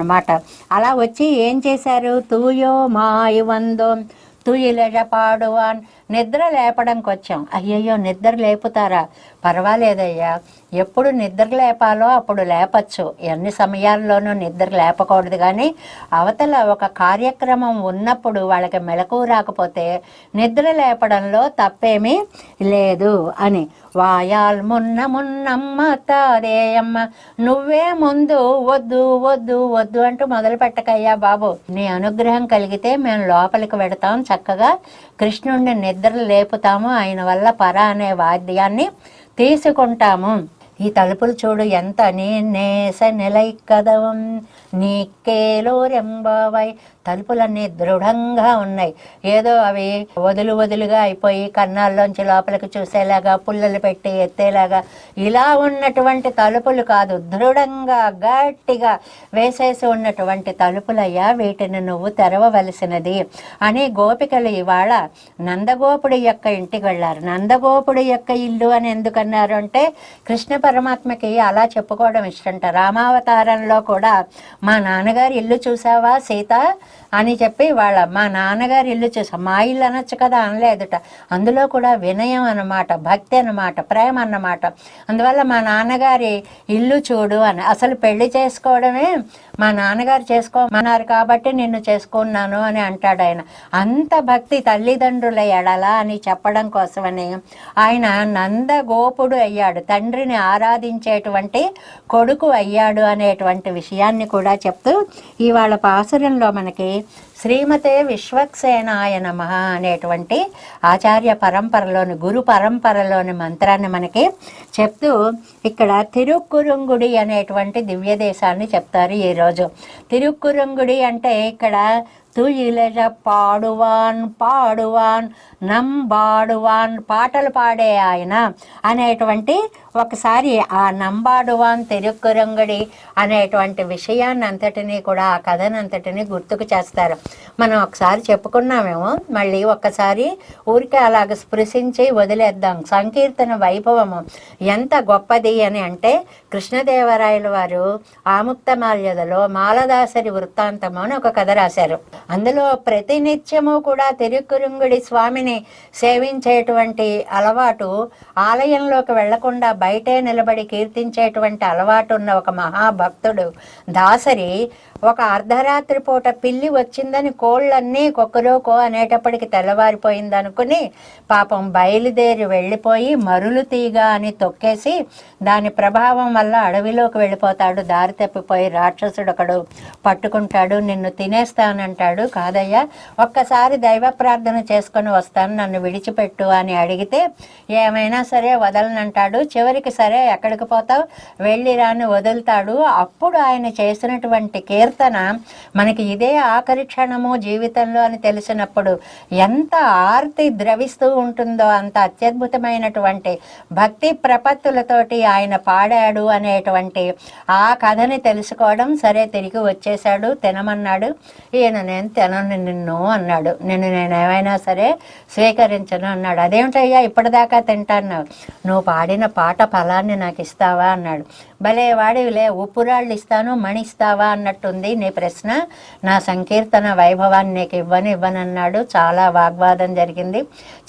అన్నమాట. అలా వచ్చి ఏం చేశారు? తూయో మాయి వందో తుయిలజ పాడువాన్. నిద్ర లేపడానికి వచ్చాం అయ్యయ్యో నిద్ర లేపుతారా? పర్వాలేదయ్యా. ఎప్పుడు నిద్ర లేపాలో అప్పుడు లేపచ్చు. ఎన్ని సమయాల్లోనూ నిద్ర లేపకూడదు కానీ అవతల ఒక కార్యక్రమం ఉన్నప్పుడు వాళ్ళకి మెలకు రాకపోతే నిద్ర లేపడంలో తప్పేమీ లేదు అని. వాయాల్ మున్న మున్నమ్మ తాదేయమ్మ నువ్వే ముందు వద్దు వద్దు వద్దు అంటూ మొదలు పెట్టకయ్యా బాబు. నీ అనుగ్రహం కలిగితే మేము లోపలికి పెడతాం చక్కగా. కృష్ణుడిని నిద్ర లేపుతాము. ఆయన వల్ల పర అనే వాద్యాన్ని తీసుకుంటాము. ఈ తలుపులు చూడు ఎంత నీ నేస నిలై కదవం. నీకేలో రెంబావై తలుపులన్నీ దృఢంగా ఉన్నాయి. ఏదో అవి వదులు వదులుగా అయిపోయి కన్నాల్లోంచి లోపలికి చూసేలాగా పుల్లలు పెట్టి ఎత్తేలాగా ఇలా ఉన్నటువంటి తలుపులు కాదు దృఢంగా గట్టిగా వేసేసి ఉన్నటువంటి తలుపులయ్యా వీటిని నువ్వు తెరవవలసినది అని గోపికలు ఇవాళ నందగోపుడి యొక్క ఇంటికి వెళ్ళారు. నందగోపుడి యొక్క ఇల్లు అని ఎందుకన్నారు అంటే కృష్ణ పరమాత్మకి అలా చెప్పుకోవడం ఇష్టంట. రామావతారంలో కూడా మా నాన్నగారి ఇల్లు చూసావా సీత? అని చెప్పి వాళ్ళ మా నాన్నగారు ఇల్లు చూసా మా ఇల్లు అనొచ్చు కదా అనలేదుట. అందులో కూడా వినయం అన్నమాట భక్తి అన్నమాట ప్రేమ అన్నమాట. అందువల్ల మా నాన్నగారి ఇల్లు చూడు అని. అసలు పెళ్ళి చేసుకోవడమే మా నాన్నగారు చేసుకోమన్నారు కాబట్టి నిన్ను చేసుకున్నాను అని అంటాడు ఆయన. అంత భక్తి తల్లిదండ్రుల ఎడలా అని చెప్పడం కోసమని ఆయన నందగోపుడు అయ్యాడు. తండ్రిని ఆరాధించేటువంటి కొడుకు అయ్యాడు అనేటువంటి విషయాన్ని కూడా చెప్తూ ఇవాళ పాసురంలో మనకి okay? శ్రీమతే విశ్వక్సేనాయ నమ అనేటువంటి ఆచార్య పరంపరలోని గురు పరంపరలోని మంత్రాన్ని మనకి చెప్తూ ఇక్కడ తిరుక్కురుంగుడి అనేటువంటి దివ్య దేశాన్ని చెప్తారు ఈరోజు. తిరుక్కురుంగుడి అంటే ఇక్కడ తుయిలజ పాడువాన్ పాడువాన్ నంబాడువాన్ పాటలు పాడే ఆయన అనేటువంటి ఒకసారి ఆ నంబాడువాన్ తిరుక్కురంగడి అనేటువంటి విషయాన్ని అంతటినీ కూడా ఆ కథనంతటిని గుర్తుకు చేస్తారు. మనం ఒకసారి చెప్పుకున్నామేమో మళ్ళీ ఒక్కసారి ఊరికే అలాగ స్పృశించి వదిలేద్దాం. సంకీర్తన వైభవము ఎంత గొప్పది అని అంటే కృష్ణదేవరాయల వారు ఆముక్తమాల్యదలో మాలదాసరి వృత్తాంతము అని ఒక కథ రాశారు. అందులో ప్రతినిత్యము కూడా తిరుక్కురుంగుడి స్వామిని సేవించేటువంటి అలవాటు ఆలయంలోకి వెళ్ళకుండా బయటే నిలబడి కీర్తించేటువంటి అలవాటు ఉన్న ఒక మహాభక్తుడు దాసరి ఒక అర్ధరాత్రి పూట పిల్లి కాదని కోళ్ళన్నీ కొక్కరోకో అనేటప్పటికి తెల్లవారిపోయిందనుకుని పాపం బయలుదేరి వెళ్ళిపోయి మరులు తీగ అని తొక్కేసి దాని ప్రభావం వల్ల అడవిలోకి వెళ్ళిపోతాడు. దారి తప్పిపోయి రాక్షసుడు ఒకడు పట్టుకుంటాడు. నిన్ను తినేస్తానంటాడు. కాదయ్యా ఒక్కసారి దైవ ప్రార్థన చేసుకొని వస్తాను నన్ను విడిచిపెట్టు అని అడిగితే ఏమైనా సరే వదలనంటాడు. చివరికి సరే ఎక్కడికి పోతావు? వెళ్ళిరాని వదులుతాడు. అప్పుడు ఆయన చేసినటువంటి కీర్తన మనకి ఇదే ఆఖరి క్షణము జీవితంలో అని తెలిసినప్పుడు ఎంత ఆర్తి ద్రవిస్తూ ఉంటుందో అంత అత్యద్భుతమైనటువంటి భక్తి ప్రపత్తులతోటి ఆయన పాడాడు అనేటువంటి ఆ కథని తెలుసుకోవడం సరే తిరిగి వచ్చేసాడు తినమన్నాడు. ఈయన నేను తినను నిన్ను అన్నాడు. నిన్ను నేను ఏమైనా సరే స్వీకరించను అన్నాడు. అదేమిటయ్యా ఇప్పటిదాకా తింటాను నువ్వు పాడిన పాట ఫలాన్ని నాకు ఇస్తావా? అన్నాడు. భలే వాడివిలే ఉప్పురాళ్ళు ఇస్తాను మణి ఇస్తావా అన్నట్టుంది నీ ప్రశ్న. నా సంకీర్తన వైభవాన్ని నీకు ఇవ్వను ఇవ్వనన్నాడు చాలా వాగ్వాదం జరిగింది.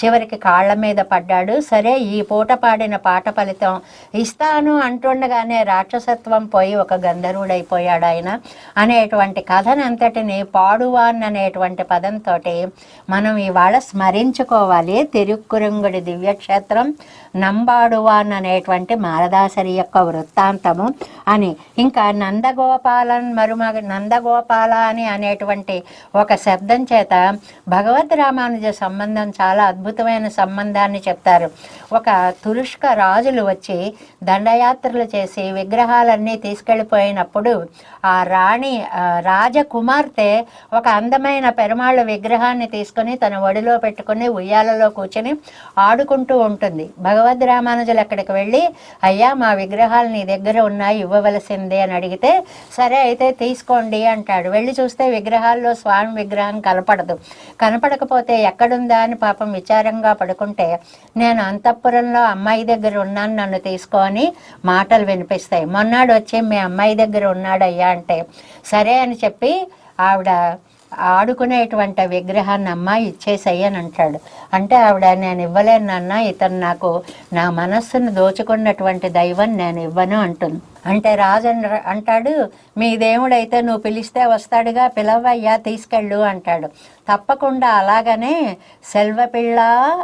చివరికి కాళ్ళ మీద పడ్డాడు. సరే ఈ పూట పాడిన పాట ఫలితం ఇస్తాను అంటుండగానే రాక్షసత్వం పోయి ఒక గంధర్వుడైపోయాడు ఆయన. అనేటువంటి కథనంతటిని పాడువాన్ అనేటువంటి పదంతో మనం ఇవాళ స్మరించుకోవాలి. తిరుక్కురంగుడి దివ్యక్షేత్రం నంబాడువాన్ అనేటువంటి మారదాసరి యొక్క వృత్తాంతము అని. ఇంకా నందగోపాలన్ మరుమగ నందగోపాల అని అనేటువంటి ఒక శబ్దం చేత భగవద్ రామానుజ సంబంధం చాలా అద్భుతమైన సంబంధాన్ని చెప్తారు. ఒక తురుష్క రాజులు వచ్చి దండయాత్రలు చేసి విగ్రహాలన్నీ తీసుకెళ్ళిపోయినప్పుడు ఆ రాణి రాజకుమార్తె ఒక అందమైన పెరుమాళ్ళ విగ్రహాన్ని తీసుకొని తన ఒడిలో పెట్టుకుని ఉయ్యాలలో కూర్చొని ఆడుకుంటూ ఉంటుంది. భగవద్ రామానుజులు అక్కడికి వెళ్ళి అయ్యా మా విగ్రహాలు నీ దగ్గర దగ్గర ఉన్నాయి ఇవ్వవలసిందే అని అడిగితే సరే అయితే తీసుకోండి అంటాడు. వెళ్ళి చూస్తే విగ్రహాల్లో స్వామి విగ్రహం కనపడదు. కనపడకపోతే ఎక్కడుందా అని పాపం విచారంగా పడుకుంటే నేను అంతఃపురంలో అమ్మాయి దగ్గర ఉన్నాను నన్ను తీసుకొని మాటలు వినిపిస్తాయి. మొన్నాడు వచ్చి మీ అమ్మాయి దగ్గర ఉన్నాడయ్యా అంటే సరే అని చెప్పి ఆవిడ ఆడుకునేటువంటి విగ్రహాన్ని అమ్మ ఇచ్చేసేయి అని అంటాడు. అంటే ఆవిడ నేను ఇవ్వలేను నాన్న ఇతను నాకు నా మనస్సును దోచుకున్నటువంటి దైవం నేను ఇవ్వను అంటుంది. అంటే రాజు అంటాడు మీ దేవుడైతే నువ్వు పిలిస్తే వస్తాడుగా పిలవయ్యా తీసుకెళ్ళు అంటాడు. తప్పకుండా అలాగనే సెల్వపిళ్ళ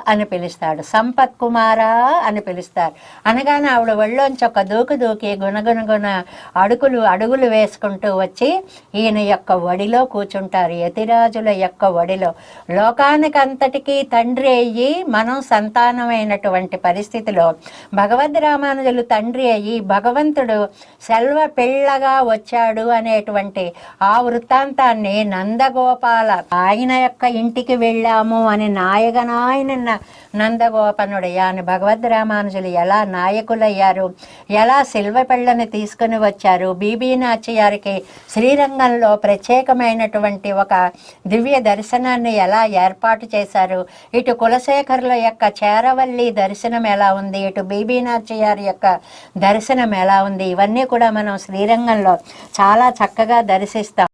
అని పిలుస్తాడు సంపత్ కుమారా అని పిలుస్తారు. అనగానే ఆవిడ ఒళ్ళోంచి ఒక దూకు దూకి గుణగుణగుణ అడుగులు అడుగులు వేసుకుంటూ వచ్చి ఈయన యొక్క వడిలో కూర్చుంటారు యతిరాజుల యొక్క వడిలో లోకానికంతటికీ తండ్రి అయ్యి మనం సంతానమైనటువంటి పరిస్థితిలో భగవద్ రామానుజులు తండ్రి అయ్యి భగవంతుడు సెల్వ పిల్లగా వచ్చాడు అనేటువంటి ఆ వృత్తాంతాన్ని నందగోపాల ఆయన యొక్క ఇంటికి వెళ్ళాము అని నాయకనాయన నందగోపనుడు అని భగవద్ రామానుజులు ఎలా నాయకులయ్యారు? ఎలా సిల్వ పిల్లని తీసుకుని వచ్చారు? బీబీ నాచ్యారికి శ్రీరంగంలో ప్రత్యేకమైనటువంటి ఒక దివ్య దర్శనాన్ని ఎలా ఏర్పాటు చేశారు? ఇటు కులశేఖరుల యొక్క చేరవల్లి దర్శనం ఎలా ఉంది? ఇటు బీబీ నాచ్యారి యొక్క దర్శనం ఎలా ఉంది? ఇవన్నీ కూడా మనం శ్రీరంగంలో చాలా చక్కగా దర్శిస్తాం.